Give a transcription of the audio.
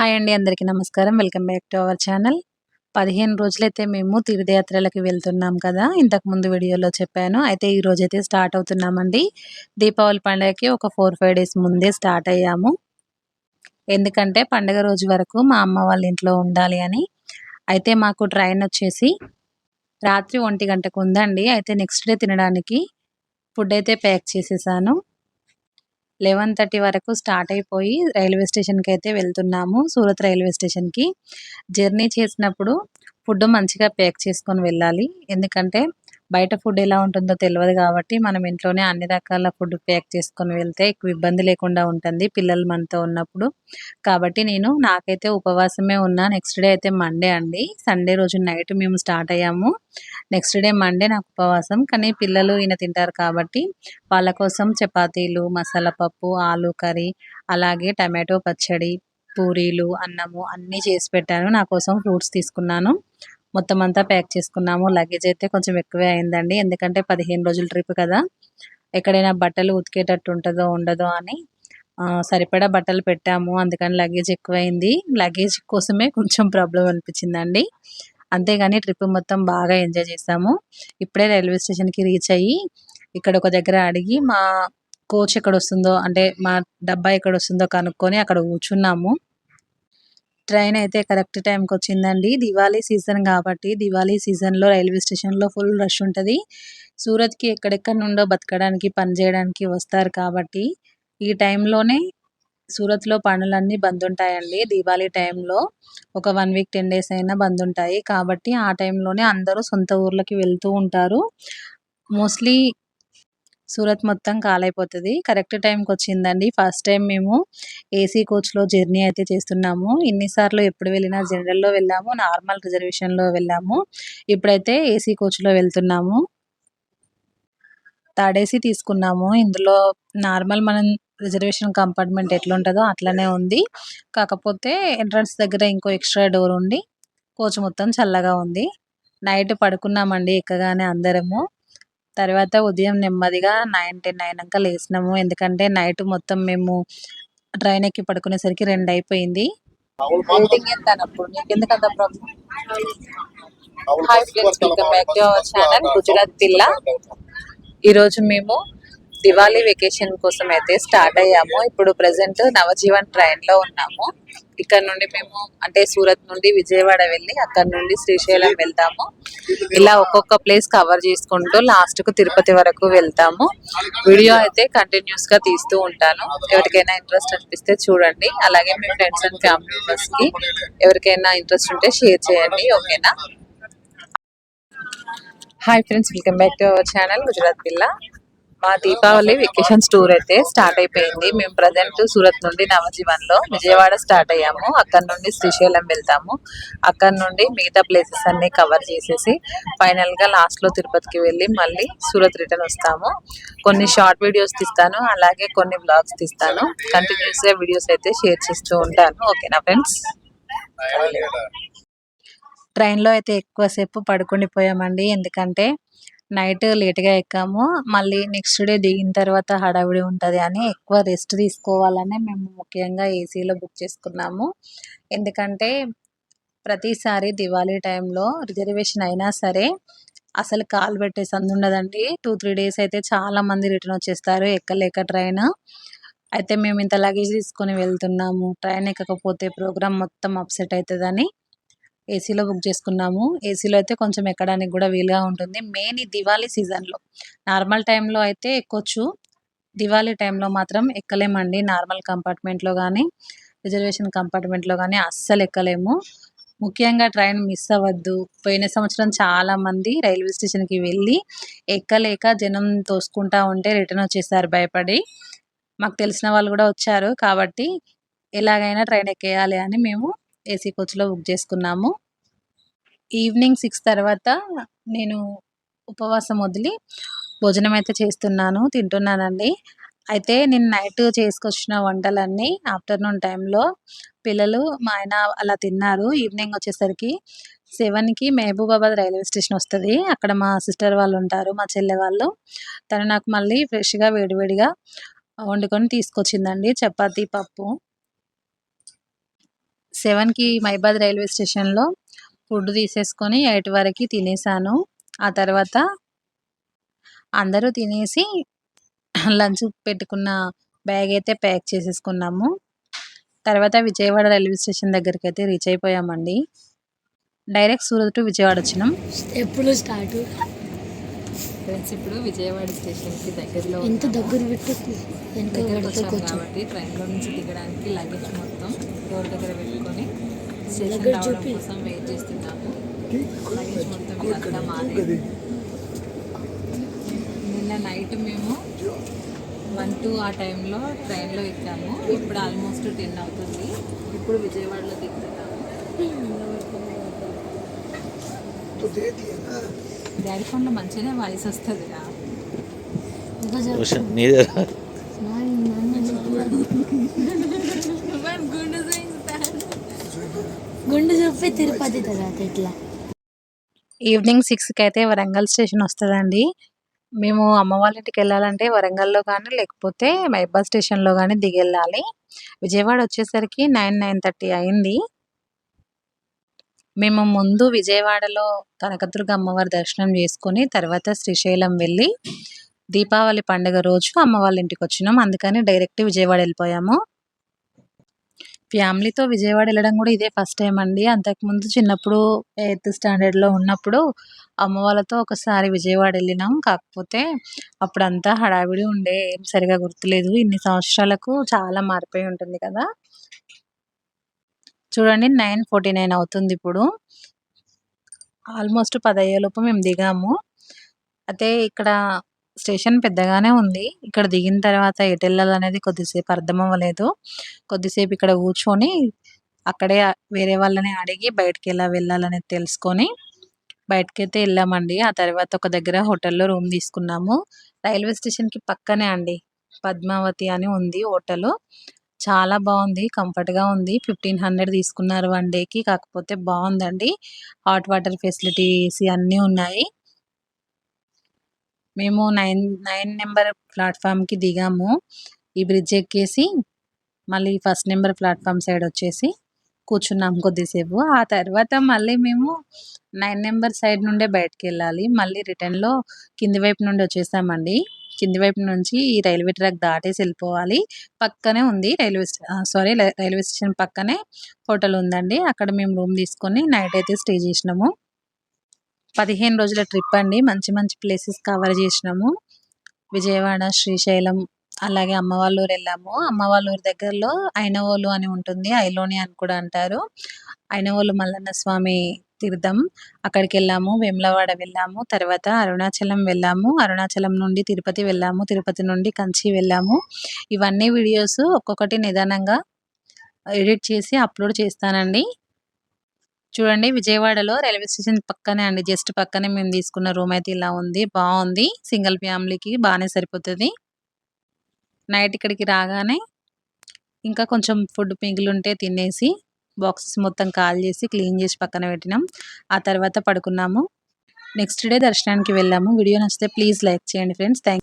Hi అండి అందరికీ నమస్కారం. Welcome back to our channel. పదిహేను రోజులైతే మేము తీర్థయాత్రలకి వెళ్తున్నాం కదా ఇంతకు ముందు వీడియోలో చెప్పాను. అయితే ఈ అయితే స్టార్ట్ అవుతున్నామండి. దీపావళి పండగకి ఒక ఫోర్ ఫైవ్ డేస్ ముందే స్టార్ట్ అయ్యాము. ఎందుకంటే పండగ రోజు వరకు మా అమ్మ వాళ్ళ ఇంట్లో ఉండాలి అని. అయితే మాకు ట్రైన్ వచ్చేసి రాత్రి ఒంటి గంటకు ఉందండి. అయితే నెక్స్ట్ డే తినడానికి ఫుడ్ అయితే ప్యాక్ చేసేసాను. లెవెన్ థర్టీ వరకు స్టార్ట్ అయిపోయి రైల్వే స్టేషన్కి అయితే వెళ్తున్నాము సూరత్ రైల్వే స్టేషన్కి. జర్నీ చేసినప్పుడు ఫుడ్ మంచిగా ప్యాక్ చేసుకొని వెళ్ళాలి. ఎందుకంటే బయట ఫుడ్ ఎలా ఉంటుందో తెలియదు కాబట్టి మనం ఇంట్లోనే అన్ని రకాల ఫుడ్ ప్యాక్ చేసుకొని వెళ్తే ఎక్కువ ఇబ్బంది లేకుండా ఉంటుంది పిల్లలు మనతో ఉన్నప్పుడు. కాబట్టి నేను నాకైతే ఉపవాసమే ఉన్నా. నెక్స్ట్ డే అయితే మండే అండి. సండే రోజు నైట్ మేము స్టార్ట్ అయ్యాము. నెక్స్ట్ డే మండే నాకు ఉపవాసం. కానీ పిల్లలు ఈయన తింటారు కాబట్టి వాళ్ళ కోసం చపాతీలు మసాలా పప్పు ఆలు కర్రీ అలాగే టమాటో పచ్చడి పూరీలు అన్నము అన్నీ చేసి పెట్టాను. నా కోసం ఫ్రూట్స్ తీసుకున్నాను. మొత్తం అంతా ప్యాక్ చేసుకున్నాము. లగేజ్ అయితే కొంచెం ఎక్కువే అయిందండి. ఎందుకంటే పదిహేను రోజుల ట్రిప్ కదా. ఎక్కడైనా బట్టలు ఉతికేటట్టు ఉంటుందో ఉండదో అని సరిపడా బట్టలు పెట్టాము. అందుకని లగేజ్ ఎక్కువైంది. లగేజ్ కోసమే కొంచెం ప్రాబ్లం అనిపించిందండి. అంతేగాని ట్రిప్ మొత్తం బాగా ఎంజాయ్ చేసాము. ఇప్పుడే రైల్వే స్టేషన్కి రీచ్ అయ్యి ఇక్కడ ఒక దగ్గర అడిగి మా కోచ్ ఎక్కడ వస్తుందో అంటే మా డబ్బా ఎక్కడ వస్తుందో కనుక్కొని అక్కడ కూర్చున్నాము. ట్రైన్ అయితే కరెక్ట్ టైంకి వచ్చిందండి. దివాళీ సీజన్ కాబట్టి దివాళీ సీజన్లో రైల్వే స్టేషన్లో ఫుల్ రష్ ఉంటుంది. సూరత్కి ఎక్కడెక్కడ నుండో బతకడానికి పని చేయడానికి వస్తారు కాబట్టి ఈ టైంలోనే సూరత్లో పనులన్నీ బంద్ ఉంటాయండి. దివాళీ టైంలో ఒక వన్ వీక్ టెన్ డేస్ అయినా బంద్ ఉంటాయి. కాబట్టి ఆ టైంలోనే అందరూ సొంత ఊర్లకి వెళ్తూ ఉంటారు. మోస్ట్లీ సూరత్ మొత్తం కాలైపోతుంది. కరెక్ట్ టైంకి వచ్చిందండి ఫస్ట్ టైం మేము ఏసీ కోచ్లో జర్నీ అయితే చేస్తున్నాము. ఇన్నిసార్లు ఎప్పుడు వెళ్ళినా జనరల్లో వెళ్ళాము నార్మల్ రిజర్వేషన్లో వెళ్ళాము. ఇప్పుడైతే ఏసీ కోచ్లో వెళ్తున్నాము. థర్డ్ ఏసీ తీసుకున్నాము. ఇందులో నార్మల్ మనం రిజర్వేషన్ కంపార్ట్మెంట్ ఎట్లుంటుందో అట్లనే ఉంది. కాకపోతే ఎంట్రన్స్ దగ్గర ఇంకో ఎక్స్ట్రా డోర్ ఉండి కోచ్ మొత్తం చల్లగా ఉంది. నైట్ పడుకున్నామండి ఎక్కగానే అందరము. తర్వాత ఉదయం నెమ్మదిగా నైన్ టెన్ అయినాక లేచినాము ఎందుకంటే నైట్ మొత్తం మేము ట్రైన్ ఎక్కి పడుకునేసరికి రెండు అయిపోయింది. Hi friends welcome back to our channel Gujarat పిల్ల ఈరోజు మేము దివాళీ వెకేషన్ కోసం అయితే స్టార్ట్ అయ్యాము. ఇప్పుడు ప్రజెంట్ నవజీవన్ ట్రైన్లో ఉన్నాము. ఇక్కడ నుండి మేము అంటే సూరత్ నుండి విజయవాడ వెళ్ళి అక్కడ నుండి శ్రీశైలం వెళ్తాము. ఇలా ఒక్కొక్క ప్లేస్ కవర్ చేసుకుంటూ లాస్ట్కు తిరుపతి వరకు వెళ్తాము. వీడియో అయితే కంటిన్యూస్గా తీస్తూ ఉంటాను. ఎవరికైనా ఇంట్రెస్ట్ అనిపిస్తే చూడండి. అలాగే మీ ఫ్రెండ్స్ అండ్ ఫ్యామిలీ మెంబర్స్కి ఎవరికైనా ఇంట్రెస్ట్ ఉంటే షేర్ చేయండి. ఓకేనా hi friends welcome back to our channel Gujarat పిల్ల మా దీపావళి వెకేషన్ టూర్ అయితే స్టార్ట్ అయిపోయింది. మేము ప్రజెంట్ సూరత్ నుండి నవజీవన్లో విజయవాడ స్టార్ట్ అయ్యాము. అక్కడ నుండి శ్రీశైలం వెళ్తాము. అక్కడ నుండి మిగతా ప్లేసెస్ అన్ని కవర్ చేసేసి ఫైనల్గా లాస్ట్లో తిరుపతికి వెళ్ళి మళ్ళీ సూరత్ రిటర్న్ వస్తాము. కొన్ని షార్ట్ వీడియోస్ తీస్తాను. అలాగే కొన్ని బ్లాగ్స్ తీస్తాను. కంటిన్యూస్గా వీడియోస్ అయితే షేర్ చేస్తూ ఉంటాను. ఓకేనా ఫ్రెండ్స్ ట్రైన్లో అయితే ఎక్కువసేపు పడుకుండిపోయామండి. ఎందుకంటే నైట్ లేట్గా ఎక్కాము. మళ్ళీ నెక్స్ట్ డే దిగిన తర్వాత హడావిడి ఉంటుంది అని ఎక్కువ రెస్ట్ తీసుకోవాలని మేము ముఖ్యంగా ఏసీలో బుక్ చేసుకున్నాము. ఎందుకంటే ప్రతిసారి దివాళీ టైంలో రిజర్వేషన్ అయినా సరే అసలు కాలు పెట్టే సందు ఉండదండి. టూ త్రీ డేస్ అయితే చాలా మంది రిటర్న్ వచ్చేస్తారు. ఎక్కలేక ట్రైన్. అయితే మేము ఇంత లగేజ్ తీసుకొని వెళ్తున్నాము. ట్రైన్ ఎక్కకపోతే ప్రోగ్రామ్ మొత్తం అప్సెట్ అవుతుందని ఏసీలో బుక్ చేసుకున్నాము. ఏసీలో అయితే కొంచెం ఎక్కడానికి కూడా వీలుగా ఉంటుంది. మెయిన్ ఈ దివాళీ సీజన్లో. నార్మల్ టైంలో అయితే ఎక్కొచ్చు. దివాళీ టైంలో మాత్రం ఎక్కలేమండి. నార్మల్ కంపార్ట్మెంట్లో కానీ రిజర్వేషన్ కంపార్ట్మెంట్లో కానీ అస్సలు ఎక్కలేము. ముఖ్యంగా ట్రైన్ మిస్ అవ్వద్దు. పోయిన సంవత్సరం చాలా మంది రైల్వే స్టేషన్కి వెళ్ళి ఎక్కలేక జనం తోసుకుంటా ఉంటే రిటర్న్ వచ్చేసారు భయపడి. మాకు తెలిసిన వాళ్ళు కూడా వచ్చారు. కాబట్టి ఎలాగైనా ట్రైన్ ఎక్కేయాలి అని మేము ఏసీ కోచ్లో బుక్ చేసుకున్నాము. ఈవినింగ్ సిక్స్ తర్వాత నేను ఉపవాసం వదిలి భోజనం అయితే చేస్తున్నాను తింటున్నానండి. అయితే నేను నైట్ చేసుకొచ్చిన వంటలన్నీ ఆఫ్టర్నూన్ టైంలో పిల్లలు మా ఆయన అలా తిన్నారు. ఈవినింగ్ వచ్చేసరికి సెవెన్కి మహబూబాబాద్ రైల్వే స్టేషన్ వస్తుంది. అక్కడ మా సిస్టర్ వాళ్ళు ఉంటారు మా చెల్లె వాళ్ళు. తను నాకు మళ్ళీ ఫ్రెష్గా వేడివేడిగా వండుకొని తీసుకొచ్చిందండి. చపాతీ పప్పు. సెవెన్కి మైబాద్ రైల్వే స్టేషన్లో ఫుడ్ తీసేసుకొని ఎయిట్ వరకు తినేసాను. ఆ తర్వాత అందరూ తినేసి లంచ్ పెట్టుకున్న బ్యాగ్ అయితే ప్యాక్ చేసేసుకున్నాము. తర్వాత విజయవాడ రైల్వే స్టేషన్ దగ్గరికి అయితే రీచ్ అయిపోయామండి. డైరెక్ట్ సూరత్ టు విజయవాడ వచ్చినాం. ఎప్పుడు స్టార్ట్? ఫ్రెండ్స్ ఇప్పుడు విజయవాడ స్టేషన్కి దగ్గరలో ఎంత దగ్గర దగ్గరకు వచ్చాం కాబట్టి ట్రైన్లో నుంచి దిగడానికి లగేజ్ మొత్తం డోర్ దగ్గర స్టేషన్ రావడం చూపి. కోసం వెయిట్ చేస్తున్నాము. లగేజ్ మొత్తం ఇదంతా మాది. నిన్న నైట్ మేము వన్ టూ ఆ టైంలో ట్రైన్లో ఎక్కాము. ఇప్పుడు ఆల్మోస్ట్ టెన్ అవుతుంది. ఇప్పుడు విజయవాడలో దిగుతున్నాము. డాడీ ఫోన్లో మంచిగానే వాయిస్ వస్తుంది రా. నాన్న, నాన్న చెప్పు. గుండు చూపి తిరుపతి తర్వాత ఇట్లా. ఈవినింగ్ సిక్స్కి అయితే వరంగల్ స్టేషన్ వస్తుందండి. మేము అమ్మ వాళ్ళ ఇంటికి వెళ్ళాలంటే వరంగల్లో కానీ లేకపోతే మైబాద్ స్టేషన్లో కానీ దిగెళ్ళాలి. విజయవాడ వచ్చేసరికి నైన్ నైన్ థర్టీ అయింది. మేము ముందు విజయవాడలో కనకదుర్గ అమ్మవారి దర్శనం చేసుకొని తర్వాత శ్రీశైలం వెళ్ళి దీపావళి పండుగ రోజు అమ్మ వాళ్ళ ఇంటికి వచ్చినాం. అందుకని డైరెక్ట్ విజయవాడ వెళ్ళిపోయాము. ఫ్యామిలీతో విజయవాడ వెళ్ళడం కూడా ఇదే ఫస్ట్ టైం అండి. అంతకుముందు చిన్నప్పుడు ఎయిత్ స్టాండర్డ్లో ఉన్నప్పుడు అమ్మ వాళ్ళతో ఒకసారి విజయవాడ వెళ్ళినాం. కాకపోతే అప్పుడంతా హడావిడి ఉండే ఏం సరిగా గుర్తులేదు. ఇన్ని సంవత్సరాలకు చాలా మారిపోయి ఉంటుంది కదా. చూడండి నైన్ ఫార్టీ నైన్ అవుతుంది ఇప్పుడు. ఆల్మోస్ట్ పదయ్యేలోపు మేము దిగాము. అయితే ఇక్కడ స్టేషన్ పెద్దగానే ఉంది. ఇక్కడ దిగిన తర్వాత ఎటు వెళ్ళాలనేది కొద్దిసేపు అర్థం అవ్వలేదు. కొద్దిసేపు ఇక్కడ కూర్చొని అక్కడే వేరే వాళ్ళని అడిగి బయటకి ఎలా వెళ్ళాలనేది తెలుసుకొని బయటకైతే వెళ్ళామండి. ఆ తర్వాత ఒక దగ్గర హోటల్లో రూమ్ తీసుకున్నాము. రైల్వే స్టేషన్కి పక్కనే అండి. పద్మావతి అని ఉంది హోటల్. చాలా బాగుంది. కంఫర్ట్గా ఉంది. ఫిఫ్టీన్ హండ్రెడ్ తీసుకున్నారు వన్ డేకి. కాకపోతే బాగుందండి. హాట్ వాటర్ ఫెసిలిటీస్ అన్నీ ఉన్నాయి. మేము నైన్ నైన్ నెంబర్ ప్లాట్ఫామ్కి దిగాము. ఈ బ్రిడ్జ్ ఎక్కేసి మళ్ళీ ఫస్ట్ నెంబర్ ప్లాట్ఫామ్ సైడ్ వచ్చేసి కూర్చున్నాం కొద్దిసేపు. ఆ తర్వాత మళ్ళీ మేము నైన్ నెంబర్ సైడ్ నుండే బయటకు వెళ్ళాలి మళ్ళీ రిటర్న్లో కింది వైపు నుండి వచ్చేసామండి. కింది వైపు నుంచి ఈ రైల్వే ట్రాక్ దాటేసి వెళ్ళిపోవాలి. పక్కనే ఉంది రైల్వే సారీ రైల్వే స్టేషన్ పక్కనే హోటల్ ఉందండి. అక్కడ మేము రూమ్ తీసుకొని నైట్ అయితే స్టే చేసినాము. పదిహేను రోజుల ట్రిప్ అండి. మంచి మంచి ప్లేసెస్ కవర్ చేసినాము. విజయవాడ శ్రీశైలం అలాగే అమ్మవాళ్ళూరు ఊరు వెళ్ళాము. అమ్మవాళ్ళూరు ఊరు దగ్గరలో ఐనవోలు అని ఉంటుంది. ఐలోని అని కూడా అంటారు. ఐనవోలు మల్లన్న స్వామి తీర్థం. అక్కడికి వెళ్ళాము. వేములవాడ వెళ్ళాము. తర్వాత అరుణాచలం వెళ్ళాము. అరుణాచలం నుండి తిరుపతి వెళ్ళాము. తిరుపతి నుండి కంచి వెళ్ళాము. ఇవన్నీ వీడియోస్ ఒక్కొక్కటి నిదానంగా ఎడిట్ చేసి అప్లోడ్ చేస్తానండి. చూడండి విజయవాడలో రైల్వే స్టేషన్ పక్కనే అండి. జస్ట్ పక్కనే మేము తీసుకున్న రూమ్ అయితే ఇలా ఉంది. బాగుంది. సింగిల్ ఫ్యామిలీకి బాగానే సరిపోతుంది. నైట్ ఇక్కడికి రాగానే ఇంకా కొంచెం ఫుడ్ మిగిలింటే తినేసి బాక్సెస్ మొత్తం కాల్ చేసి క్లీన్ చేసి పక్కన పెట్టినాం. ఆ తర్వాత పడుకున్నాము. నెక్స్ట్ డే దర్శనానికి వెళ్ళాము. వీడియో నచ్చితే ప్లీజ్ లైక్ చేయండి ఫ్రెండ్స్. థ్యాంక్